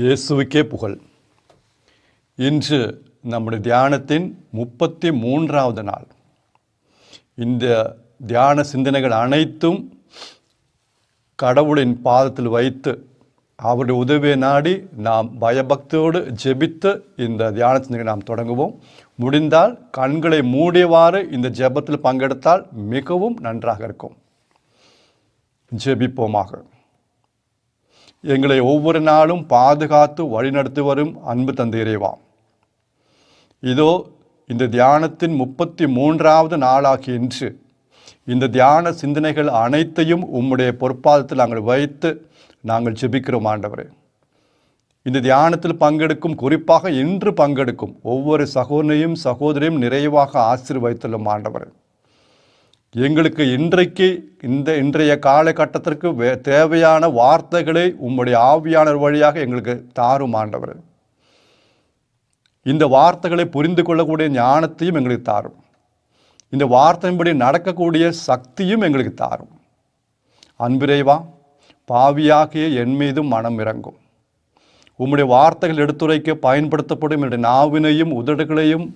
இயேசுவுக்கே புகழ். இன்று நம்முடைய தியானத்தின் முப்பத்தி மூன்றாவது நாள். இந்த தியான சிந்தனைகள் அனைத்தும் கடவுளின் பாதத்தில் வைத்து அவருடைய உதவியை நாடி நாம் பயபக்தியோடு ஜெபித்து இந்த தியான சிந்தனை நாம் தொடங்குவோம். முடிந்தால் கண்களை மூடியவாறு இந்த ஜெபத்தில் பங்கெடுத்தால் மிகவும் நன்றாக இருக்கும். ஜெபிப்போமாக. எங்களை ஒவ்வொரு நாளும் பாதுகாத்து வழிநடத்தி வரும் அன்பு தந்தை இதோ இந்த தியானத்தின் முப்பத்தி மூன்றாவது நாளாகி இன்று இந்த தியான சிந்தனைகள் அனைத்தையும் உம்முடைய பொற்பாதத்தில் நாங்கள் வைத்து நாங்கள் ஜெபிக்கிறோம் ஆண்டவரே. இந்த தியானத்தில் பங்கெடுக்கும் குறிப்பாக இன்று பங்கெடுக்கும் ஒவ்வொரு சகோதரையும் சகோதரியும் நிறைவாக ஆசீர்வதித்துள்ளோம் ஆண்டவரே. எங்களுக்கு இன்றைக்கு இந்த இன்றைய காலகட்டத்திற்கு வே தேவையான வார்த்தைகளை உம்முடைய ஆவியாளர் வழியாக எங்களுக்கு தாரும் ஆண்டவர். இந்த வார்த்தைகளை புரிந்து கொள்ளக்கூடிய ஞானத்தையும் எங்களுக்கு தாரும். இந்த வார்த்தையின்படி நடக்கக்கூடிய சக்தியும் எங்களுக்கு தாரும். அன்பிரைவா பாவியாகிய என் மீதும் மனம் இறங்கும். உம்முடைய வார்த்தைகள் எடுத்துரைக்க பயன்படுத்தப்படும் என்னுடைய நாவினையும் உதடுகளையும்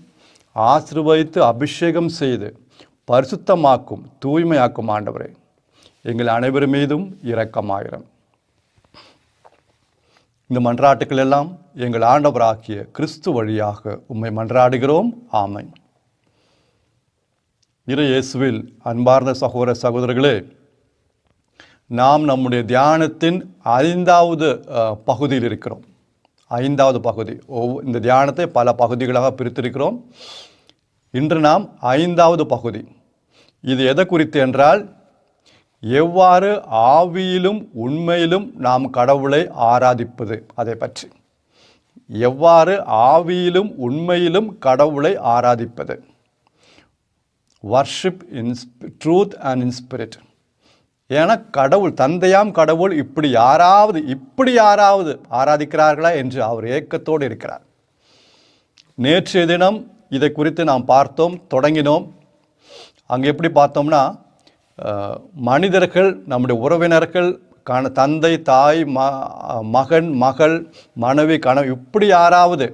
ஆசிர்வதித்து அபிஷேகம் செய்து பரிசுத்தமாக்கும் தூய்மையாக்கும் ஆண்டவரே. எங்கள் அனைவர் மீதும் இரக்கமாயிரம். இந்த மன்றாட்டுக்கள் எல்லாம் எங்கள் ஆண்டவராகிய கிறிஸ்து வழியாக உம்மை மன்றாடுகிறோம். ஆமை இரு இயேசுவில் அன்பார்ந்த சகோதர சகோதரர்களே நாம் நம்முடைய தியானத்தின் ஐந்தாவது பகுதியில் இருக்கிறோம். ஐந்தாவது பகுதி. ஒவ்வொ- இந்த தியானத்தை பல பகுதிகளாக பிரித்திருக்கிறோம். இன்று நாம் ஐந்தாவது பகுதி. இது எதை குறித்து என்றால் எவ்வாறு ஆவியிலும் உண்மையிலும் நாம் கடவுளை ஆராதிப்பது அதை பற்றி. எவ்வாறு ஆவியிலும் உண்மையிலும் கடவுளை ஆராதிப்பது. Worship in truth and in spirit ஏன்னா கடவுள் தந்தையாம் கடவுள் இப்படி யாராவது இப்படி யாராவது ஆராதிக்கிறார்களா என்று அவர் ஏக்கத்தோடு இருக்கிறார். நேற்றைய தினம் இதை குறித்து நாம் பார்த்தோம் தொடங்கினோம். அங்கே எப்படி பார்த்தோம்னா மனிதர்கள் நம்முடைய உறவினர்கள் கண தந்தை தாய் ம மகன் மகள் மனைவி கணவன் இப்படி யாராவது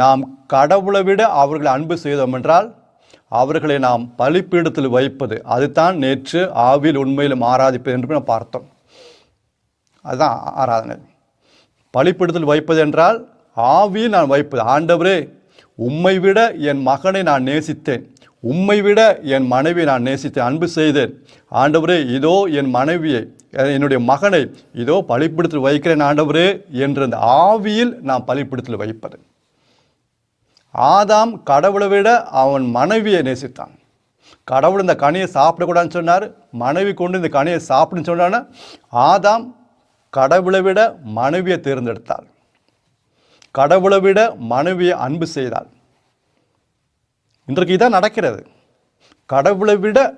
நாம் கடவுளை விட அவர்களை அன்பு செய்தோம் என்றால் அவர்களை நாம் பலிப்பீடத்தில் வைப்பது அதுதான் நேற்று ஆவியில் உண்மையிலும் ஆராதிப்பது என்று நாம் பார்த்தோம். அதுதான் ஆராதனை. பலிப்பீடத்தில் வைப்பது என்றால் ஆவியில் நான் வைப்பது. ஆண்டவரே உம்மை விட என் மகனை நான் நேசித்தேன். உம்மை விட என் மனைவியை நான் நேசித்தேன். அன்பு செய்தேன். ஆண்டவரே இதோ என் மனைவியை என்னுடைய மகனை இதோ பலிப்பிடத்தில் வைக்கிறேன் ஆண்டவரே என்ற அந்த ஆவியில் நான் பலிப்பிடத்தில் வைப்பது. ஆதாம் கடவுளை விட அவன் மனைவியை நேசித்தான். கடவுள் இந்த கனியை சாப்பிடக்கூடாதுன்னு சொன்னார். மனைவி கொண்டு இந்த கனியை சாப்பிடுன்னு சொன்னான்னா ஆதாம் கடவுளை விட மனைவியை தேர்ந்தெடுத்தாள் கடவுளை விட மனைவியை அன்பு செய்தாள் இன்றைக்கு இதான் நடக்கிறது. கடவுளை விட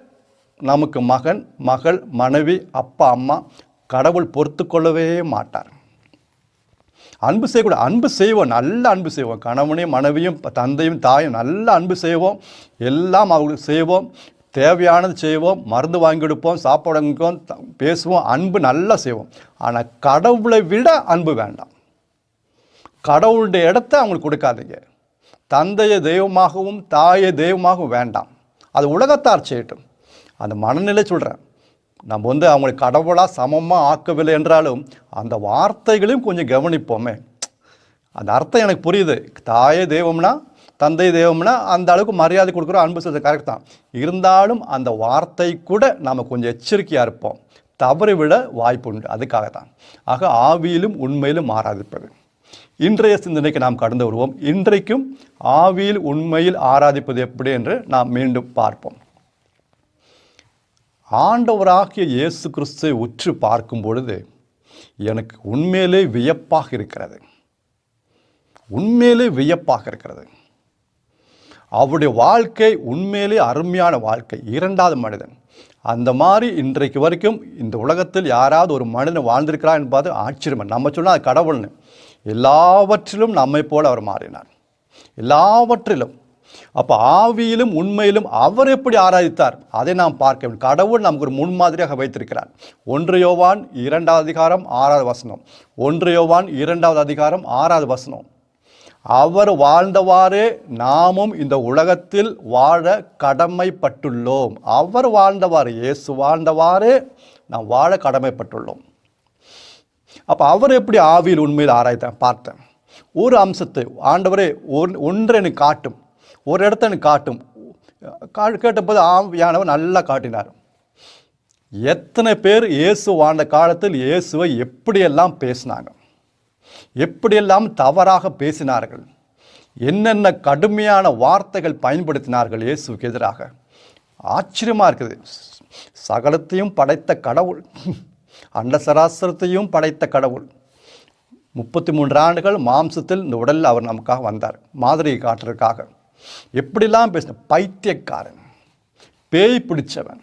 நமக்கு மகன் மகள் மனைவி அப்பா அம்மா கடவுள் பொறுத்து கொள்ளவே மாட்டார். அன்பு செய்யக்கூடாது. அன்பு செய்வோம் நல்ல அன்பு செய்வோம். கணவனையும் மனைவியும் தந்தையும் தாயும் நல்ல அன்பு செய்வோம். எல்லாம் அவங்களுக்கு செய்வோம். தேவையானது செய்வோம். மருந்து வாங்கி கொடுப்போம் சாப்பாடு த- பேசுவோம் அன்பு நல்லா செய்வோம். ஆனால் கடவுளை விட அன்பு வேண்டாம். கடவுளுடைய இடத்த அவங்களுக்கு கொடுக்காதீங்க. தந்தையை தெய்வமாகவும் தாயை தெய்வமாகவும் வேண்டாம். அது உலகத்தார் செய்யட்டும். அந்த மனநிலை சொல்கிறேன் நம்ம வந்து அவங்களை கடவுளாக சமமாக ஆக்கவில்லை என்றாலும் அந்த வார்த்தைகளையும் கொஞ்சம் கவனிப்போமே. அந்த அர்த்தம் எனக்கு புரியுது. தாயே தெய்வம்னா தந்தை தெய்வம்னா அந்த அளவுக்கு மரியாதை கொடுக்குறோம் அன்பு செய்வது கரெக்ட் தான். இருந்தாலும் அந்த வார்த்தை கூட நாம் கொஞ்சம் எச்சரிக்கையாக இருப்போம். தவறு விட வாய்ப்பு உண்டு அதுக்காக தான் ஆக ஆவியிலும் உண்மையிலும் ஆராதிப்பது இன்றைய சிந்தனைக்கு நாம் கடந்து வருவோம். இன்றைக்கும் ஆவியில் உண்மையில் ஆராதிப்பது எப்படி என்று நாம் மீண்டும் பார்ப்போம். ஆண்டவராகிய இயேசு கிறிஸ்துவை உற்று பார்க்கும் பொழுது எனக்கு உண்மையிலே வியப்பாக இருக்கிறது. உண்மையிலே வியப்பாக இருக்கிறது. அவருடைய வாழ்க்கை உண்மையிலே அருமையான வாழ்க்கை. இரண்டாவது மனிதன். அந்த மாதிரி இன்றைக்கு வரைக்கும் இந்த உலகத்தில் யாராவது ஒரு மனிதன் வாழ்ந்திருக்கிறா என்பது ஆச்சரியம்? நம்ம சொன்னால் அது கடவுள்னு. எல்லாவற்றிலும் நம்மை போல அவர் மாறினார். எல்லாவற்றிலும். அப்போ ஆவியிலும் உண்மையிலும் அவர் எப்படி ஆராதித்தார்? அதை நாம் பார்க்க வேண்டும். கடவுள் நமக்கு ஒரு முன்மாதிரியாக வைத்திருக்கிறார். ஒன்று யோவான் இரண்டாவது அதிகாரம் ஆறாவது வசனம். ஒன்று யோவான் இரண்டாவது அதிகாரம் ஆறாவது வசனம். அவர் வாழ்ந்தவாறே நாமும் இந்த உலகத்தில் வாழ கடமைப்பட்டுள்ளோம். அவர் வாழ்ந்தவாறு இயேசு வாழ்ந்தவாறே நாம் வாழ கடமைப்பட்டுள்ளோம். அப்போ அவர் எப்படி ஆவியில் உண்மையில் ஆராய்த்தேன்? பார்த்தேன். ஒரு அம்சத்தை ஆண்டவரே ஒன் ஒன்றை எனக்கு காட்டும். ஒரு இடத்த எனக்கு காட்டும். கா கேட்டபோது ஆவியானவர் நல்லா காட்டினார். எத்தனை பேர் இயேசு வாழ்ந்த காலத்தில் இயேசுவை எப்படியெல்லாம் பேசினாங்க? எப்படியெல்லாம் தவறாக பேசினார்கள்? என்னென்ன கடுமையான வார்த்தைகள் பயன்படுத்தினார்கள் இயேசுக்கு எதிராக? ஆச்சரியமாக இருக்குது. சகலத்தையும் படைத்த கடவுள் அண்ட சராசரத்தையும் படைத்த கடவுள். முப்பத்தி மூன்று ஆண்டுகள் மாம்சத்தில் இந்த உடலில் அவர் நமக்காக வந்தார் மாதிரியை காட்டுறதுக்காக எப்படிலாம் பேசின பைத்தியக்காரன் பேய் பிடிச்சவன்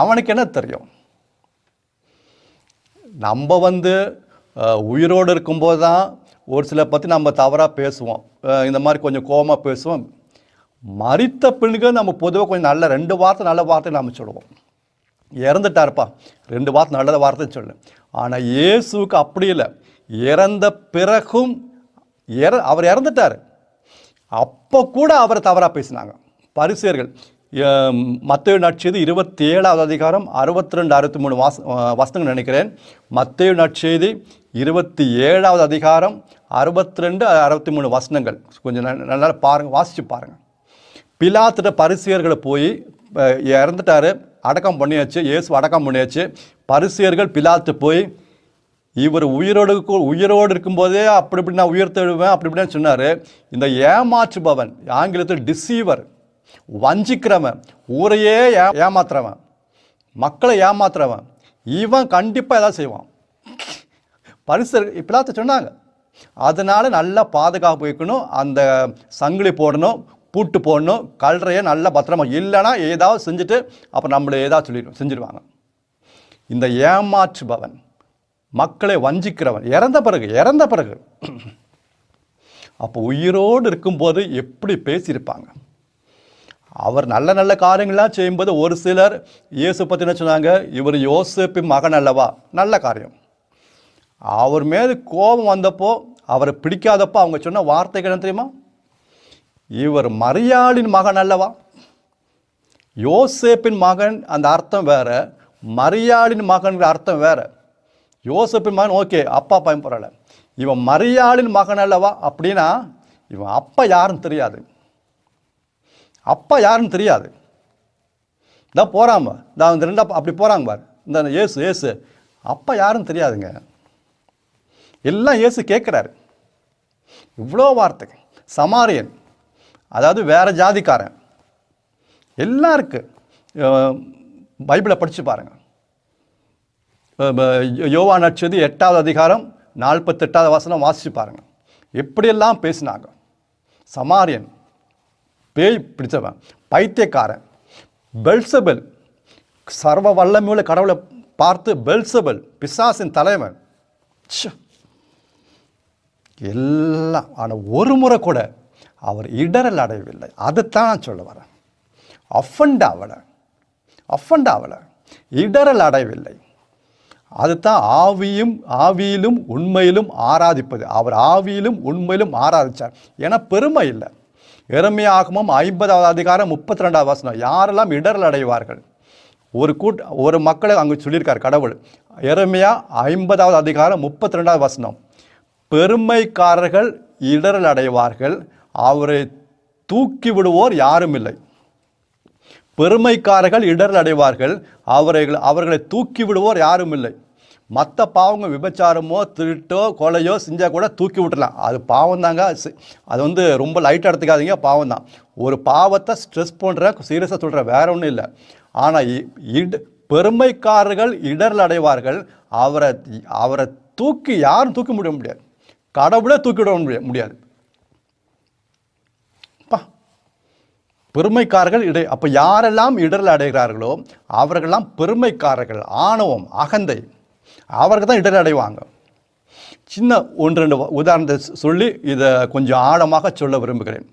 அவனுக்கு என்ன தெரியும்? நம்ம வந்து உயிரோடு இருக்கும்போது தான் ஒரு சில பற்றி நம்ம தவறாக பேசுவோம். இந்த மாதிரி கொஞ்சம் கோபமாக பேசுவோம். மறித்த பின்னுக்கு நம்ம பொதுவாக கொஞ்சம் நல்ல ரெண்டு வார்த்தை நல்ல வார்த்தை நம்ம சொல்லுவோம். இறந்துட்டாருப்பா. ரெண்டு வார்த்தை நல்ல வார்த்தைன்னு சொல்லு. ஆனால் இயேசுக்கு அப்படி இல்லை. இறந்த பிறகும் இற அவர் இறந்துட்டார். அப்போ கூட அவரை தவறாக பேசினாங்க. பரிசியர்கள் மத்திய நற்செய்தி இருபத்தி ஏழாவது அதிகாரம் அறுபத்தி ரெண்டு அறுபத்தி மூணு வாச வசனங்கள் நினைக்கிறேன். மத்திய நற்செய்தி இருபத்தி ஏழாவது அதிகாரம் அறுபத்தி ரெண்டு அறுபத்தி மூணு வசனங்கள். கொஞ்சம் ந- நல்லா பாருங்கள் வாசித்து பாருங்கள் பிலாத்திட்ட பரிசியர்களை போய் இறந்துட்டாரு. அடக்கம் பண்ணியாச்சு. இயேசு அடக்கம் பண்ணியாச்சு. பரிசியர்கள் பிலாத்து போய் இவர் உயிரோடு உயிரோடு இருக்கும்போதே அப்படி இப்படி நான் உயிர்த்தெழுவேன் அப்படி இப்படின்னு சொன்னார். இந்த ஏமாற்றுபவன் ஆங்கிலத்தில் டிசீவர் வஞ்சிக்கிறவன் ஊரையே ஏ ஏமாத்துறவன் மக்களை ஏமாத்துறவன் இவன் கண்டிப்பாக எதாவது செய்வான். பரிசு இப்படிலாம் சொன்னாங்க. அதனால் நல்லா பாதுகாப்பு வைக்கணும் அந்த சங்கிலி போடணும் பூட்டு போடணும் கல்றையை நல்லா பத்திரமா இல்லைன்னா ஏதாவது செஞ்சுட்டு அப்போ நம்மளை ஏதாவது சொல்லிடுவோம் செஞ்சுருவாங்க. இந்த ஏமாற்றுபவன் மக்களை வஞ்சிக்கிறவன் இறந்த பிறகு இறந்த பிறகு அப்போ உயிரோடு இருக்கும்போது எப்படி பேசியிருப்பாங்க? அவர் நல்ல நல்ல காரியங்கள்லாம் செய்யும்போது ஒரு சிலர் இயேசு பற்றின சொன்னாங்க? இவர் யோசேப்பின் மகன் அல்லவா? நல்ல காரியம். அவர் மீது கோபம் வந்தப்போ அவரை பிடிக்காதப்போ அவங்க சொன்ன வார்த்தைகள் என்ன தெரியுமா? இவர் மரியாளின் மகன் அல்லவா? யோசேப்பின் மகன் அந்த அர்த்தம் வேறு. மரியாளின் மகன்கிற அர்த்தம் வேறு. யோசேப்பின் மகன் ஓகே அப்பா பையன் பரவாயில்ல இவன் மரியாளின் மகன் அல்லவா? அப்படின்னா இவன் அப்பா யாருன்னு தெரியாது. அப்பா யாருன்னு தெரியாது. இதான் போகிறாம இந்த இந்த ரெண்டா அப்படி போகிறாங்க பார். இந்த ஏசு ஏசு அப்பா யாருன்னு தெரியாதுங்க. எல்லாம் ஏசு கேட்குறாரு. இவ்வளோ வார்த்தை. சமாரியன் அதாவது வேறு ஜாதிக்காரன். எல்லாம் பைபிளை படித்து பாருங்க. யோவா நட்சது எட்டாவது அதிகாரம் நாற்பத்தெட்டாவது வசனம் வாசித்து பாருங்க. எப்படியெல்லாம் பேசினாங்க? சமாரியன் பேய் பிடிச்சவன் பைத்தியக்காரன் பெல்சபல் சர்வ வல்லமையுள்ள கடவுளை பார்த்து பெல்சபல் பிசாசின் தலைவன். எல்லாம் ஆனால் ஒரு முறை கூட அவர் இடரல் அடையவில்லை. அதைத்தான் நான் சொல்ல வரேன். அஃபண்ட் ஆகலை அஃபண்ட் ஆகலை இடரல் அடையவில்லை. அதுதான் ஆவியும் ஆவியிலும் உண்மையிலும் ஆராதிப்பது. அவர் ஆவியிலும் உண்மையிலும் ஆராதித்தார் ஏன்னா பெருமை இல்லை. எருமையாகமும் ஐம்பதாவது அதிகாரம் முப்பத்தி ரெண்டாவது வசனம். யாரெல்லாம் இடரல் அடைவார்கள்? ஒரு கூட் ஒரு மக்களை அங்கே சொல்லியிருக்கார் கடவுள். எருமையா ஐம்பதாவது அதிகாரம் முப்பத்தி ரெண்டாவது வசனம். பெருமைக்காரர்கள் இடரல் அடைவார்கள். அவரை தூக்கி விடுவோர் யாரும் இல்லை. பெருமைக்காரர்கள் இடர் அடைவார்கள். அவர்கள் அவர்களை தூக்கி விடுவோர் யாரும் இல்லை. மற்ற பாவங்க விபச்சாரமோ திருட்டோ கொலையோ செஞ்சால் கூட தூக்கி விட்டுலாம் அது பாவம் தாங்க. அது வந்து ரொம்ப லைட்டாக எடுத்துக்காதீங்க. பாவம் தான். ஒரு பாவத்தை ஸ்ட்ரெஸ் பண்ணுற சீரியஸாக சொல்கிற வேற ஒன்றும் இல்லை. ஆனால் இட் பெருமைக்காரர்கள் இடர்ல அடைவார்கள். அவரை அவரை தூக்கி யாரும் தூக்கி முடிய முடியாது. கடவுளே தூக்கிவிட முடியாது முடியாது பா பெருமைக்காரர்கள் இடை அப்போ யாரெல்லாம் இடரல் அடைகிறார்களோ அவர்களெல்லாம் பெருமைக்காரர்கள் ஆணவம் அகந்தை. அவர்கள் தான் இடரல் அடைவாங்க. சின்ன ஒன்று ரெண்டு உதாரணத்தை சொல்லி இதை கொஞ்சம் ஆழமாக சொல்ல விரும்புகிறேன்.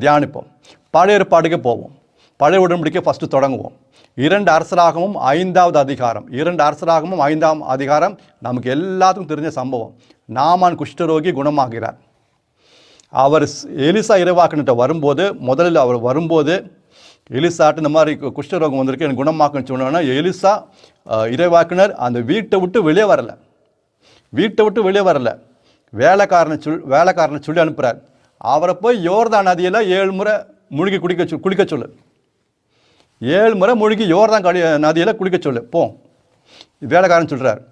தியானிப்போம். பழைய ஏற்பாடுக்கே போவோம். பழைய உடன்படிக்கை ஃபஸ்ட்டு தொடங்குவோம். இரண்டு அரசராகவும் ஐந்தாவது அதிகாரம். இரண்டு அரசராகவும் ஐந்தாம் அதிகாரம். நமக்கு எல்லாத்துக்கும் தெரிஞ்ச சம்பவம். நாமான் குஷ்டரோகி குணமாகிறார். அவர் ஸ்- எலிசா இறைவாக்கிட்ட வரும்போது முதலில் அவர் வரும்போது எலிசாட்டு இந்த மாதிரி குஷ்டரோகம் வந்திருக்கு எனக்கு குணமாக்குன்னு சொன்னோன்னா எலிசா இறைவாக்குனர் இறைவாக்கினர் அந்த வீட்டை விட்டு வெளியே வரலை. வீட்டை விட்டு வெளியே வரல. வேலைக்காரனை சொல் வேலைக்காரனை சொல்லி அனுப்புகிறார் அவரை போய் யோர்தான் நதியில் ஏழு முறை முழுகி குடிக்க சொல் குளிக்க சொல்லு. ஏழு முறை முழுகி யோர்தான் கடி நதியில் குளிக்க சொல்லு. போ. வேலைக்காரன் சொல்கிறார்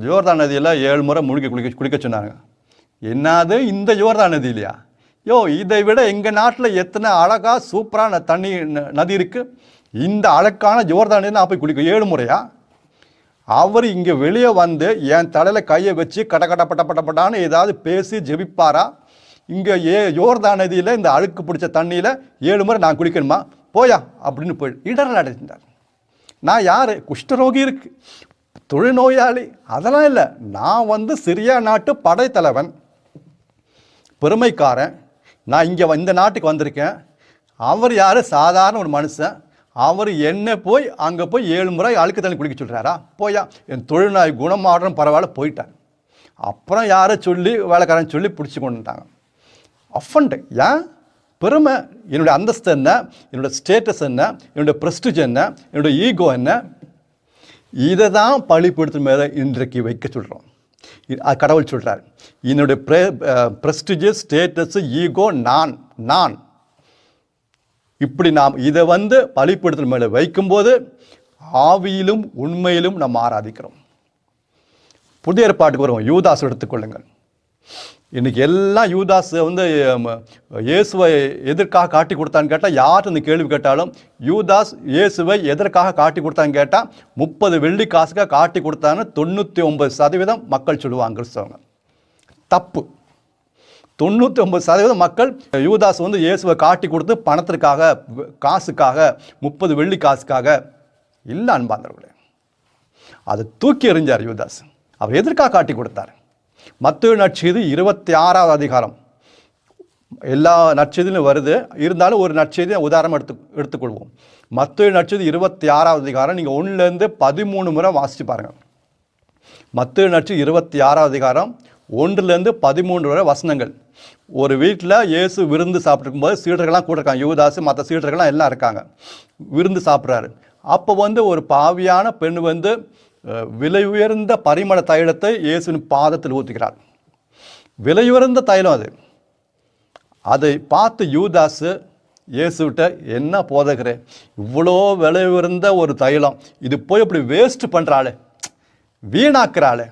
யோர்தான் நதியில் ஏழு முறை முழுகி குளிக்க குளிக்க சொன்னாங்க. என்னது இந்த யோர்தான் நதி இல்லையா? யோ இதை விட எங்கள் நாட்டில் எத்தனை அழகாக சூப்பரான தண்ணி நதி இருக்குது இந்த அழகான ஜோர்தான் நதி நான் போய் குளிக்க ஏழு முறையா? அவர் இங்கே வெளியே வந்து என் தலையில் கையை வச்சு கட கட பட்ட பட்ட பட்டான்னு ஏதாவது பேசி ஜெபிப்பாரா? இங்கே ஏ ஜோர்தான் நதியில் இந்த அழுக்கு பிடிச்ச தண்ணியில் ஏழு முறை நான் குளிக்கணுமா? போயா அப்படின்னு போய் இடரல் அடைந்தார். நான் யார்? குஷ்டரோகி இருக்கு. தொழுநோயாளி. அதெல்லாம் இல்லை. நான் வந்து சிரியா நாட்டு படைத்தலைவன். பெருமைக்காரன். நான் இங்கே இந்த நாட்டுக்கு வந்திருக்கேன். அவர் யார்? சாதாரண ஒரு மனுஷன். அவர் என்ன போய் அங்கே போய் ஏழு முறை அழுக்கு தண்ணி குடிக்க சொல்கிறாரா போயா. என் தொழில்நாய் குணமாடுறோம் பரவாயில்ல போயிட்டார் அப்புறம் யாரை சொல்லி வேலைக்காரன் சொல்லி பிடிச்சி கொண்டுட்டாங்க அஃபண்ட் ஏன்? பெருமை. என்னுடைய அந்தஸ்து என்ன? என்னோட ஸ்டேட்டஸ் என்ன? என்னோட ப்ரெஸ்டிஜ் என்ன? என்னுடைய ஈகோ என்ன? இதை தான் பழிப்படுத்தும் மேலே இன்றைக்கு வைக்க சொல்கிறோம் கடவுள் சொல்கிறார் என்னுடைய ப்ரெ ப்ரெஸ்டிஜஸ் ஸ்டேட்டஸு ஈகோ நான் நான். இப்படி நாம் இதை வந்து பழிப்படுத்தல் மேலே வைக்கும்போது ஆவியிலும் உண்மையிலும் நாம் ஆராதிக்கிறோம். புதிய ஏற்பாட்டுக்கு வருவோம். யூதாஸ் எடுத்துக்கொள்ளுங்கள். இன்றைக்கி எல்லாம் யூதாஸ் வந்து இயேசுவை எதற்காக காட்டி கொடுத்தான்னு கேட்டால் யார் இந்த கேள்வி கேட்டாலும் யூதாஸ் இயேசுவை எதற்காக காட்டி கொடுத்தான்னு கேட்டால் முப்பது வெள்ளி காசுக்காக காட்டி கொடுத்தான்னு தொண்ணூற்றி ஒன்பது சதவீதம் மக்கள் சொல்லுவாங்க கிறிஸ்தவங்க. தப்பு. தொண்ணூற்றி ஒன்பது சதவீதம் மக்கள் யூதாஸ் வந்து இயேசுவை காட்டி கொடுத்து பணத்திற்காக காசுக்காக முப்பது வெள்ளி காசுக்காக இல்லை அன்பாந்தவர்களே அதை தூக்கி எறிஞ்சார் யூதாஸ். அவர் எதற்காக காட்டி கொடுத்தார்? மத்திய நற்செய்தி இருபத்தி ஆறாவது அதிகாரம். எல்லா நற்செய்தியிலும் வருது. இருந்தாலும் ஒரு நற்செய்தியை உதாரணம் எடுத்து எடுத்துக்கொள்வோம். மத்திய நற்செய்தி இருபத்தி ஆறாவது அதிகாரம். நீங்கள் ஒன்றுலேருந்து பதிமூணு முறை வாசித்து பாருங்கள் மத்திய நட்சு இருபத்தி ஆறாவது அதிகாரம். ஒன்றுலேருந்து பதிமூன்று வரை வசனங்கள். ஒரு வீட்டில் இயேசு விருந்து சாப்பிட்ருக்கும்போது சீடர்கள்லாம் கூட இருக்காங்க யுவதாசு மற்ற சீடர்கள்லாம் எல்லாம் இருக்காங்க. விருந்து சாப்பிட்றாரு. அப்போ வந்து ஒரு பாவியான பெண் வந்து விலை உயர்ந்த பரிமள தைலத்தை இயேசுவின் பாதத்தில் ஊற்றுகிறார் விலை உயர்ந்த தைலம் அது. அதை பார்த்து யூதாஸு இயேசுகிட்ட என்ன போதகிறேன் இவ்வளோ விலை உயர்ந்த ஒரு தைலம் இது போய் இப்படி வேஸ்ட் பண்ணுறாளே வீணாக்குறாளே.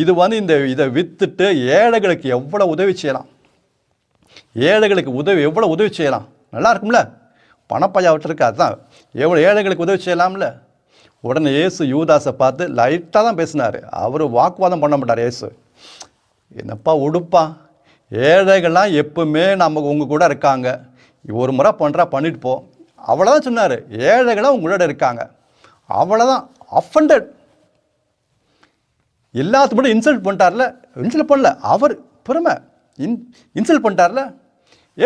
இது வந்து இந்த இதை விற்றுட்டு ஏழைகளுக்கு எவ்வளோ உதவி செய்யலாம். ஏழைகளுக்கு உதவி எவ்வளோ உதவி செய்யலாம். நல்லா இருக்கும்ல? பணப்பையாவிட்டு இருக்கு அதுதான் எவ்வளோ ஏழைகளுக்கு உதவி செய்யலாம்ல? உடனே இயேசு யூதாஸை பார்த்து லைட்டாக தான் பேசினார். அவர் வாக்குவாதம் பண்ண மாட்டார் இயேசு. என்னப்பா உடுப்பா? ஏழைகள்லாம் எப்பவுமே நமக்கு உங்கள் கூட இருக்காங்க. ஒரு முறை பண்ணுறா பண்ணிட்டு போ. அவ்வளோதான் சொன்னார். ஏழைகளாக உங்களோட இருக்காங்க. அவ்வளோதான் அஃபண்டட் எல்லாத்து மட்டும் இன்சல்ட் பண்ணிட்டார்ல. இன்சல்ட் பண்ணல. அவர் பெருமை. இன் இன்சல்ட் பண்ணிட்டார்ல.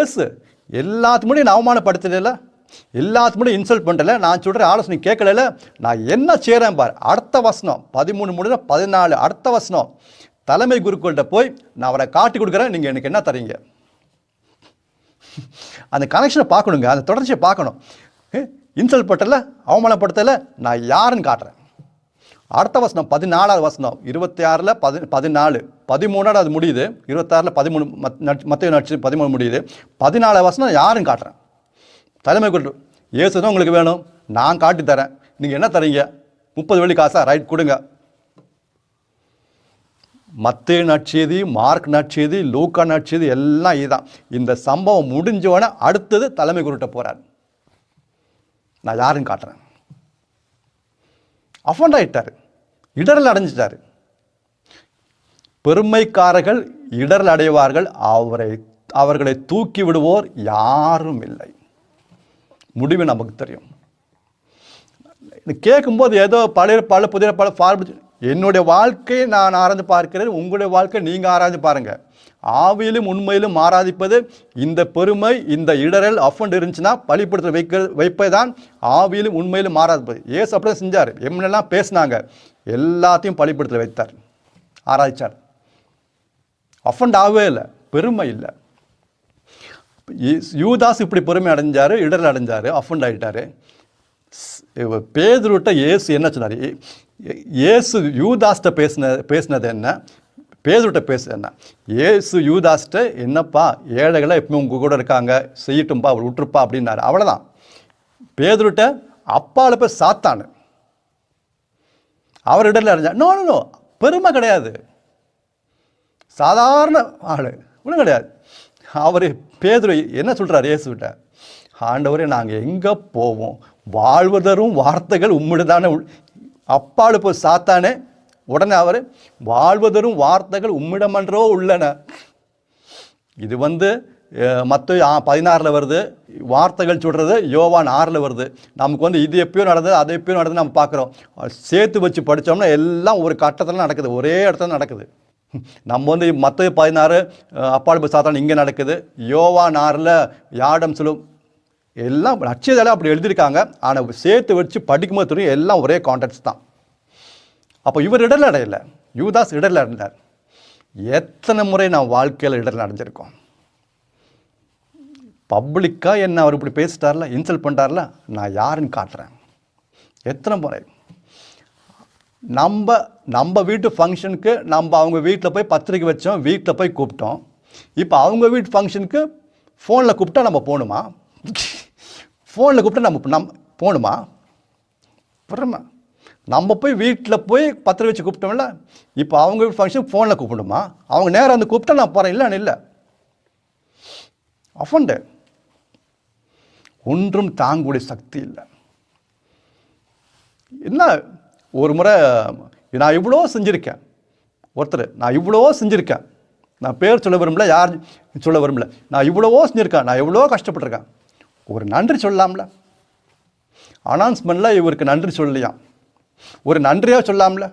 எஸ் எல்லாத்து முடியும் நான் அவமானப்படுத்தல எல்லாத்து இன்சல்ட் பண்ணல நான் சொல்கிற ஆலோசனை கேட்கல நான் என்ன செய்கிறேன் பார். அடுத்த வசனம் பதிமூணு முடிஞ்ச பதினாலு. அடுத்த வசனம் தலைமை குருக்கள்கிட்ட போய் நான் அவரை காட்டி கொடுக்குறேன். நீங்கள் எனக்கு என்ன தரீங்க? அந்த கனெக்ஷனை பார்க்கணுங்க. அந்த தொடர்ச்சியை பார்க்கணும். இன்சல்ட் பட்டல அவமானப்படுத்தலை நான் யாருன்னு காட்டுறேன். அடுத்த வசனம் பதினாலாவது வசனம். இருபத்தி ஆறில் பதி பதினாலு. பதிமூணாவது அது முடியுது. இருபத்தாறில் பதிமூணு மத் மத்திய நட்சத்திரம் பதிமூணு முடியுது. பதினாலாவது வசனம் யாருன்னு காட்டுறேன். தலைமை கொண்டு ஏசு தான் உங்களுக்கு வேணும் நான் காட்டி தரேன். நீங்கள் என்ன தரீங்க? முப்பது வெள்ளி காசா ரைட் கொடுங்க. மத்திய நற்செய்தி மார்க் நற்செய்தி லூக்கா நற்செய்தி எல்லாம் இதுதான் இந்த சம்பவம் முடிஞ்சோடனே அடுத்தது தலைமை குருட்ட போகிறார் நான் யாருன்னு காட்டுறேன். அஃபண்ட் ஆகிட்டார் இடரல் அடைஞ்சிட்டார். பெருமைக்காரர்கள் இடரல் அடைவார்கள். அவரை அவர்களை தூக்கி விடுவோர் யாரும் இல்லை. முடிவு நமக்கு தெரியும். இது கேட்கும்போது ஏதோ பழைய பல புதிய பல ஃபார்ம் என்னுடைய வாழ்க்கையை நான் ஆராய்ந்து பார்க்கிறேன் உங்களுடைய வாழ்க்கை நீங்கள் ஆராய்ந்து பாருங்கள் ஆவியிலும் உண்மையிலும் ஆராதிப்பது இந்த பெருமை இந்த இடரல் அஃபண்ட் இருந்துச்சுன்னா பழிப்படுத்த வைக்க வைப்பதுதான் ஆவியிலும் உண்மையிலும் ஆராதிப்பது. ஏசு அப்படி செஞ்சார். எம்னெல்லாம் பேசினாங்க. எல்லாத்தையும் பழிப்படுத்த வைத்தார். ஆராய்ச்சார் அஃபண்ட் ஆகவே இல்லை. பெருமை இல்லை. யூதாஸ் இப்படி பொறுமை அடைஞ்சார் இடர் அடைஞ்சார் அஃபண்ட் ஆகிட்டார் பேதுருட்ட இயேசு என்ன சொன்னார்? ஏ- இயேசு யூதாஸ்ட்ட பேசின பேசினது என்ன? பேதுருட்ட பேசுறது என்ன? ஏசு யூதாஸ்கிட்ட என்னப்பா ஏழைகளை எப்பவுமே உங்கள் கூட இருக்காங்க செய்யட்டும்பா அவர் விட்டுருப்பா அப்படின்னாரு. அவ்வளோதான் பேதுருட்ட அப்பாவில் போய் சாத்தானு. அவர் இடரில் அடைஞ்சா நோ நோ பெருமை கிடையாது. சாதாரண ஆள். ஒன்றும் கிடையாது. அவர் பேதுரு என்ன சொல்கிறார் இயேசுகிட்ட? ஆண்டவரே நாங்கள் எங்கே போவோம்? வாழ்வதரும் வார்த்தைகள் உம்மிடதானே தானே அப்பாடு போய் சாத்தானே உடனே அவர் வாழ்வதரும் வார்த்தைகள் உம்மிடமன்றோ உள்ளன. இது வந்து மற்ற பதினாறில் வருது. வார்த்தைகள் சொல்கிறது யோவான் ஆறில் வருது. நமக்கு வந்து இது எப்பயோ நடந்தது அது எப்பயோ நடந்தது நம்ம பார்க்குறோம். சேர்த்து வச்சு படித்தோம்னா எல்லாம் ஒரு கட்டத்தில் நடக்குது. ஒரே இடத்துல நடக்குது. நம்ம வந்து மற்ற பதினாறு அப்பாடு சாத்தான் இங்கே நடக்குது. யோவா நாரில் யாடம் சொல்லும்? எல்லாம் நட்சத்திரம் அப்படி எழுதியிருக்காங்க. ஆனால் சேர்த்து வச்சு படிக்கும்போது தெரியும் எல்லாம் ஒரே கான்டெக்ட்ஸ் தான். அப்போ இவர் இடர்ல அடையல. யூதாஸ் இடர்ல அடைந்தார் எத்தனை முறை நான் வாழ்க்கையில் இடர்ல அடைஞ்சிருக்கோம்? பப்ளிக்காக என்ன அவர் இப்படி பேசிட்டார்ல? இன்சல்ட் பண்ணிட்டார்ல? நான் யாருன்னு காட்டுறேன். எத்தனை முறை? நம்ம நம்ம வீட்டு ஃபங்க்ஷனுக்கு நம்ம அவங்க வீட்டில் போய் பத்திரிக்கை வச்சோம் வீட்டில் போய் கூப்பிட்டோம். இப்போ அவங்க வீட்டு ஃபங்க்ஷனுக்கு ஃபோனில் கூப்பிட்டா நம்ம போகணுமா ஃபோனில் கூப்பிட்டா நம்ம நம்ம போகணுமா புறமா? நம்ம போய் வீட்டில் போய் பத்திரம் வச்சு கூப்பிட்டோம்ல இப்போ அவங்க வீட்டு ஃபங்க்ஷன் ஃபோனில் கூப்பிடுமா அவங்க நேரம் வந்து கூப்பிட்டா நான் போகிறேன் இல்லைன்னு இல்லை. அஃபண்டு. ஒன்றும் தாங்கக்கூடிய சக்தி இல்லை. என்ன ஒரு முறை நான் இவ்வளோ செஞ்சுருக்கேன். ஒருத்தர் நான் இவ்வளோ செஞ்சுருக்கேன். நான் பேர் சொல்ல விரும்பல யார் சொல்ல விரும்பல. நான் இவ்வளவோ செஞ்சுருக்கேன் நான் எவ்வளோ கஷ்டப்பட்டிருக்கேன். ஒரு நன்றி சொல்லலாம்ல. அனௌன்ஸ்மெண்ட்டில் இவருக்கு நன்றி சொல்லலையாம் ஒரு நன்றியாக சொல்லாம்ல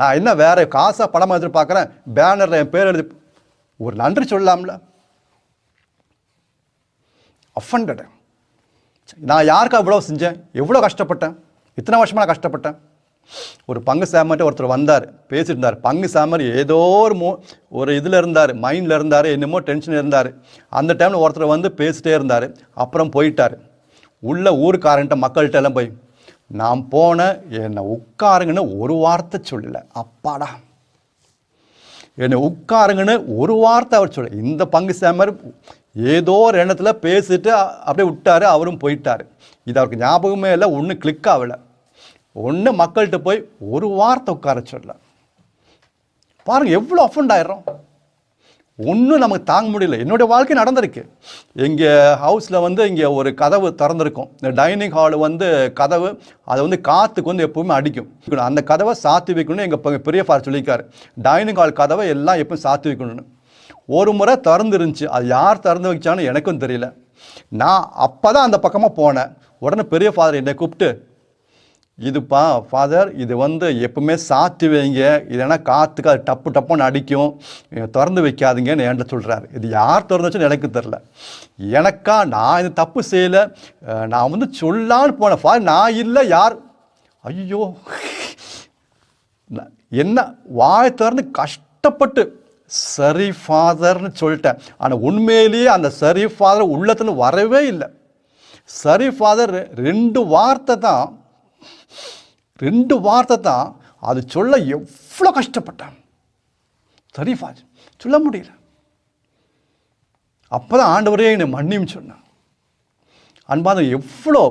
நான் என்ன வேறு காசாக படமாக எதிர்பார்க்குறேன்? பேனரில் என் பேர் எழுதி ஒரு நன்றி சொல்லலாம்ல. அஃபண்டட் நான் யாருக்கா இவ்வளோ செஞ்சேன்? எவ்வளோ கஷ்டப்பட்டேன்? இத்தனை வருஷமா நான் கஷ்டப்பட்டேன்? ஒரு பங்கு சாமர்ட்ட ஒருத்தர் வந்தார் பேசிட்டு இருந்தார் பங்கு சாமர் ஏதோ ஒரு மோ ஒரு இதில் இருந்தார் மைண்டில் இருந்தார் என்னமோ டென்ஷன் இருந்தார். அந்த டைமில் ஒருத்தர் வந்து பேசிட்டே இருந்தார். அப்புறம் போயிட்டார். உள்ள ஊருக்காரன்ட்ட மக்கள்கிட்ட எல்லாம் போய் நான் போன என்னை உட்காருங்கன்னு ஒரு வார்த்தை சொல்லலை. அப்பாடா. என்னை உட்காருங்கன்னு ஒரு வார்த்தை அவர் சொல்ல இந்த பங்கு சேமர் ஏதோ ஒரு எண்ணத்தில் பேசிட்டு அப்படியே விட்டாரு. அவரும் போயிட்டார். இது அவருக்கு ஞாபகமே இல்லை. ஒன்றும் கிளிக் ஆகலை. ஒன்று மக்கள்கிட்ட போய் ஒரு வார்த்தை உட்கார சொல்ல. பாருங்கள் எவ்வளோ அஃபண்ட் ஆயிடுறோம். ஒன்றும் நமக்கு தாங்க முடியல. என்னுடைய வாழ்க்கை நடந்திருக்கு. எங்கள் ஹவுஸில் வந்து இங்கே ஒரு கதவு திறந்திருக்கும். இந்த டைனிங் ஹால் வந்து கதவு அதை வந்து காற்றுக்கு வந்து எப்பவுமே அடிக்கும். அந்த கதவை சாத்தி வைக்கணும்னு எங்கள் பெரிய ஃபார் சொல்லியிருக்காரு. டைனிங் ஹால் கதவை எல்லாம் எப்பவும் சாத்தி வைக்கணும்னு. ஒரு முறை திறந்து இருந்துச்சு அது யார் திறந்து வச்சான்னு எனக்கும் தெரியல. நான் அப்போ தான் அந்த பக்கமாக போனேன். உடனே பெரிய ஃபாதர் என்னை கூப்பிட்டு இதுப்பா ஃபாதர் இது வந்து எப்பவுமே சாத்தி வைங்க. இல்லைன்னா காற்றுக்கு அது டப்பு டப்புன்னு அடிக்கும். இதை திறந்து வைக்காதீங்கன்னு என்கிட்ட சொல்கிறாரு இது யார் திறந்து வச்சுன்னு எனக்கு தெரில எனக்கா நான் இது தப்பு செய்யலை. நான் வந்து சொல்லான்னு போனேன். ஃபாதர் நான் இல்லை யார்? ஐயோ. நான் என்ன வாய் திறந்து கஷ்டப்பட்டு சரி ஃபாதர்னு சொல்லிட்டேன். ஆனால் உண்மையிலேயே அந்த சரி ஃபாதர் உள்ளத்துல வரவே இல்லை. சரி ஃபாதர் ரெண்டு வார்த்தை தான் ரெண்டு வார்த்தை தான் அது சொல்ல எவ்வளோ கஷ்டப்பட்டான். சரி சொல்ல முடியல. அப்போ தான் ஆண்டவரே என்னை மன்னியும் சொன்னான் அன்பான எவ்வளோ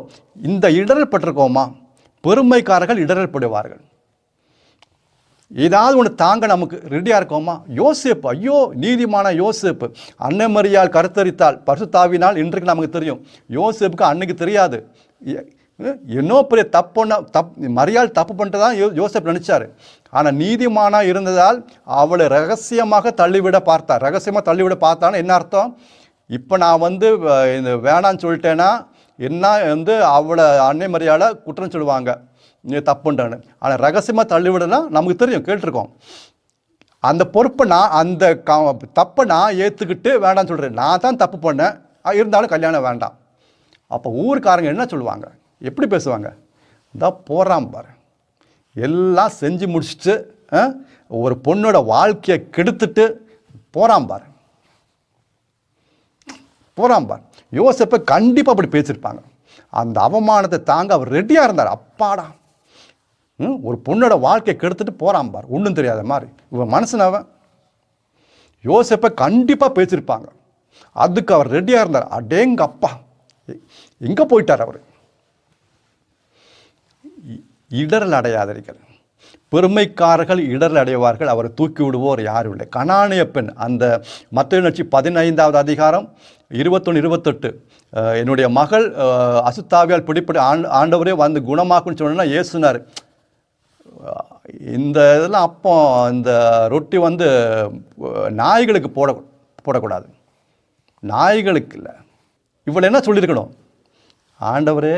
இந்த இடரல் பட்டிருக்கோமா? பெருமைக்காரர்கள் இடரல் படுவார்கள். ஏதாவது ஒன்று தாங்க நமக்கு ரெடியாக இருக்கோமா? யோசிப்பு ஐயோ நீதிமான யோசிப்பு. அன்னமரியால் கருத்தரித்தால் பரிசுத்தாவினால் இன்றைக்கு நமக்கு தெரியும். யோசிப்புக்கு அன்னைக்கு தெரியாது. என்னோ பெரிய தப்புன்னா தப் மரியாள் தப்பு பண்ணிட்டு தான் யோ யோசப் நினச்சாரு. ஆனால் நீதிமானா இருந்ததால் அவளை ரகசியமாக தள்ளிவிட பார்த்தார். ரகசியமாக தள்ளிவிட பார்த்தான்னு என்ன அர்த்தம்? இப்போ நான் வந்து இந்த வேணான்னு சொல்லிட்டேன்னா என்ன வந்து அவளை அன்னை மரியாதை குற்றம் சொல்லுவாங்க. நீ தப்புன்றான்னு. ஆனால் ரகசியமாக தள்ளிவிடன்னா நமக்கு தெரியும் கேட்டிருக்கோம். அந்த பொறுப்பை நான் அந்த க தப்பை நான் ஏற்றுக்கிட்டு வேண்டாம்னு சொல்கிறேன் நான் தான் தப்பு பண்ணேன். இருந்தாலும் கல்யாணம் வேண்டாம். அப்போ ஊருக்காரங்க என்ன சொல்லுவாங்க? எப்படி பேசுவாங்க? இந்த போகிறான் பாரு. எல்லாம் செஞ்சு முடிச்சுட்டு ஒரு பொண்ணோட வாழ்க்கையை கெடுத்துட்டு போகிறான் பாரு. போகிறான் பார். யோசப்பை கண்டிப்பாக அப்படி பேசியிருப்பாங்க. அந்த அவமானத்தை தாங்க அவர் ரெடியாக இருந்தார். அப்பாடா. ம், ஒரு பொண்ணோட வாழ்க்கையை கெடுத்துட்டு போகிறான் பார். ஒன்றும் தெரியாத மாதிரி. இவன் மனசுனவன் அவன். கண்டிப்பாக பேசியிருப்பாங்க. அதுக்கு அவர் ரெடியாக இருந்தார். அடேங்க அப்பா எங்கே போயிட்டார் அவர்? இடரல் அடையாதீர்கள் பெருமைக்காரர்கள் இடரல் அடைவார்கள் அவரை தூக்கி விடுவோர் யாரும் இல்லை. கனானிய பெண் அந்த மத்திய நட்சி பதினைந்தாவது அதிகாரம் இருபத்தொன்று இருபத்தெட்டு என்னுடைய மகள் அசுத்தாவியால் பிடிப்படி ஆண்டு ஆண்டவரே வந்து குணமாக்குன்னு சொன்னா ஏசுனார் இந்த இதெல்லாம் அப்போ இந்த ரொட்டி வந்து நாய்களுக்கு போட போடக்கூடாது. நாய்களுக்கு இல்லை. இவள் என்ன சொல்லியிருக்கணும்? ஆண்டவரே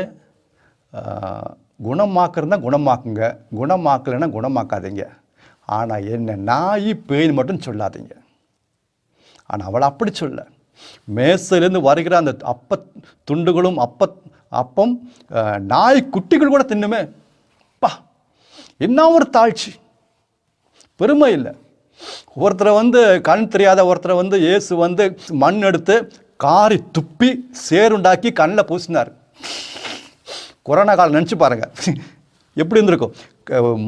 குணமாக்குறதா குணமாக்குங்க. குணமாக்கலைன்னா குணமாக்காதீங்க. ஆனால் என்ன நாய் பேய் மட்டும் சொல்லாதீங்க. ஆனால் அவளை அப்படி சொல்ல. மேசையிலேருந்து வருகிற அந்த அப்ப துண்டுகளும் அப்ப அப்பம் நாய் குட்டிகள் கூட தின்னுமே. பா என்ன ஒரு தாழ்ச்சி. பெருமை இல்லை. ஒருத்தரை வந்து கண் தெரியாத ஒருத்தரை வந்து இயேசு வந்து மண் எடுத்து காரி துப்பி சேருண்டாக்கி கண்ணில் பூசினார். கொரோனா காலம் நினச்சி பாருங்கள் எப்படி இருந்திருக்கும்?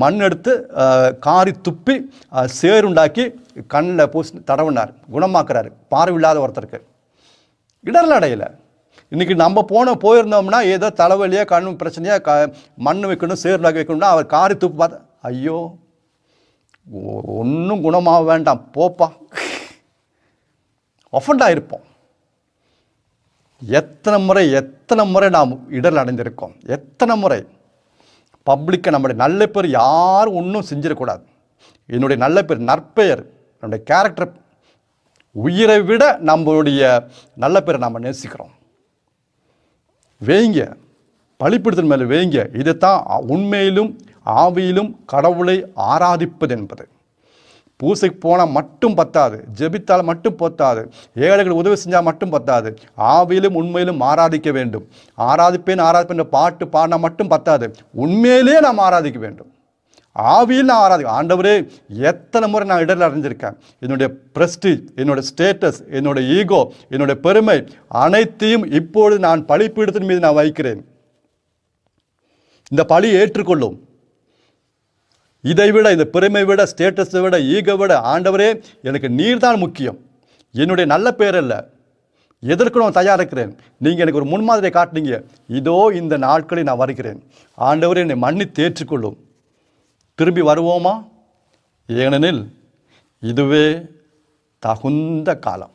மண் எடுத்து காரி துப்பி சேருண்டாக்கி கண்ணில் பூசி தடவினார். குணமாக்குறாரு. பார்வையில்லாத ஒருத்தருக்கு. இடர்ல அடையலை. இன்னைக்கு நம்ம போன போயிருந்தோம்னா ஏதோ தலைவலியோ கண் பிரச்சனையோ க மண் வைக்கணும் சேர்லாக்கி வைக்கணும்னா அவர் காரி துப்பு பார்த்தா ஐயோ ஒன்றும் குணமாக வேண்டாம். போப்பா. ஒஃபண்டாக இருப்போம் எத்தனை முறை எத்தனை முறை நாம் இடர் அடைந்திருக்கோம்? எத்தனை முறை? பப்ளிக்கை நம்முடைய நல்ல பேர் யாரும் ஒன்றும் செஞ்சிடக்கூடாது. என்னுடைய நல்ல பேர் நற்பெயர் நம்முடைய கேரக்டர் உயிரை விட நம்மளுடைய நல்ல பேரை நாம் நேசிக்கிறோம். வேங்க பழிப்பிடுதல் மேலே வேங்க இதைத்தான் உண்மையிலும் ஆவியிலும் கடவுளை ஆராதிப்பது என்பது. பூசைக்கு போனால் மட்டும் பத்தாது ஜெபித்தால் மட்டும் பத்தாது ஏழைகள் உதவி செஞ்சால் மட்டும் பத்தாது ஆவியிலும் உண்மையிலும் ஆராதிக்க வேண்டும். ஆராதிப்பேன் ஆராதிப்பேன் பாட்டு பாடினா மட்டும் பத்தாது உண்மையிலேயே நாம் ஆராதிக்க வேண்டும். ஆவியில் நான் ஆராதிக்க ஆண்டவரே எத்தனை முறை நான் இடரில் அடைஞ்சிருக்கேன்? என்னுடைய ப்ரெஸ்டீஜ் என்னுடைய ஸ்டேட்டஸ் என்னுடைய ஈகோ என்னுடைய பெருமை அனைத்தையும் இப்பொழுது நான் பழிப்பீடத்தின் மீது நான் வைக்கிறேன். இந்த பழி ஏற்றுக்கொள்ளும். இதை விட இந்த பெருமை விட ஸ்டேட்டஸை விட ஈகோ விட ஆண்டவரே எனக்கு நீர்தான் முக்கியம். என்னுடைய நல்ல பேர் இல்லை எதற்கு நான் தயார் இருக்கிறேன் நீங்கள் எனக்கு ஒரு முன்மாதிரியை காட்டுனீங்க. இதோ இந்த நாட்களில் நான் வருகிறேன். ஆண்டவரே என்னை மன்னித்து தேற்றுக்கொள்ளும் திரும்பி வருவோமா? ஏனெனில் இதுவே தகுந்த காலம்.